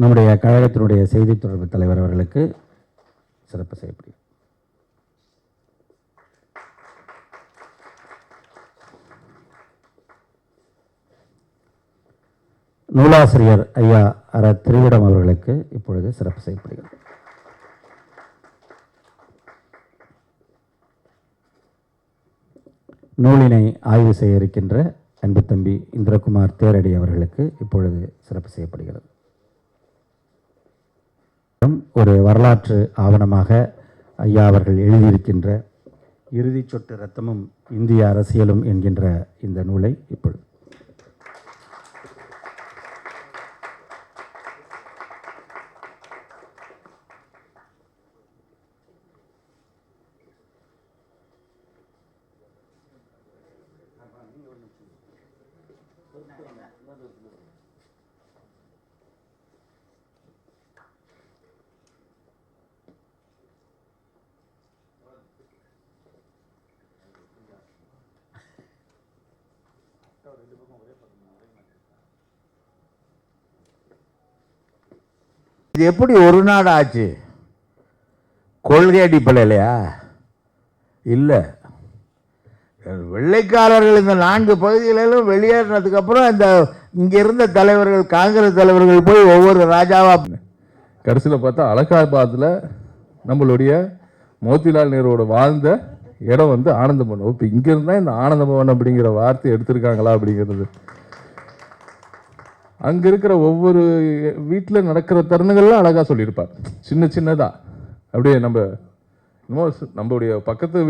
நம்முடைய கழகத்தினுடைய செய்தி தொடர்பு தலைவர் அவர்களுக்கு சிறப்பு செய்யப்படுகிறது நூலாசிரியர் ஐயா அர திருவிடம் அவர்களுக்கு இப்பொழுது சிறப்பு செய்யப்படுகிறது. நூலினை ஆய்வு செய்ய இருக்கின்ற அன்பு தம்பி இந்திரகுமார் தேரடி அவர்களுக்கு இப்பொழுது சிறப்பு செய்யப்படுகிறது. ஒரு வரலாற்று ஆவணமாக ஐயா அவர்கள் எழுதியிருக்கின்ற இறுதிச் சொட்டு ரத்தமும் இந்திய அரசியலும் என்கின்ற இந்த நூலை இப்பொழுது. இது எப்படி ஒரு நாடு ஆச்சு? கொள்கை அடிப்படையிலையா? இல்லை. வெள்ளைக்காரர்கள் இந்த நான்கு பகுதிகளிலும் வெளியேறினதுக்கு அப்புறம் இந்த இங்க இருந்த தலைவர்கள் காங்கிரஸ் தலைவர்கள் போய் ஒவ்வொரு ராஜாவா கடைசியில் பார்த்தா அலகாபாத்தில் நம்மளுடைய மோத்திலால் நேருவோட வாழ்ந்த இடம் வந்து ஆனந்த பவன் இப்போ இங்கேருந்து இந்த ஆனந்த பவன் அப்படிங்கிற வார்த்தை எடுத்திருக்காங்களா அப்படிங்கிறது. அங்கே இருக்கிற ஒவ்வொரு வீட்டில் நடக்கிற தருணங்கள்லாம் அழகாக சொல்லியிருப்பார். சின்ன சின்னதாக அப்படியே நம்ம நம்மளுடைய பக்கத்து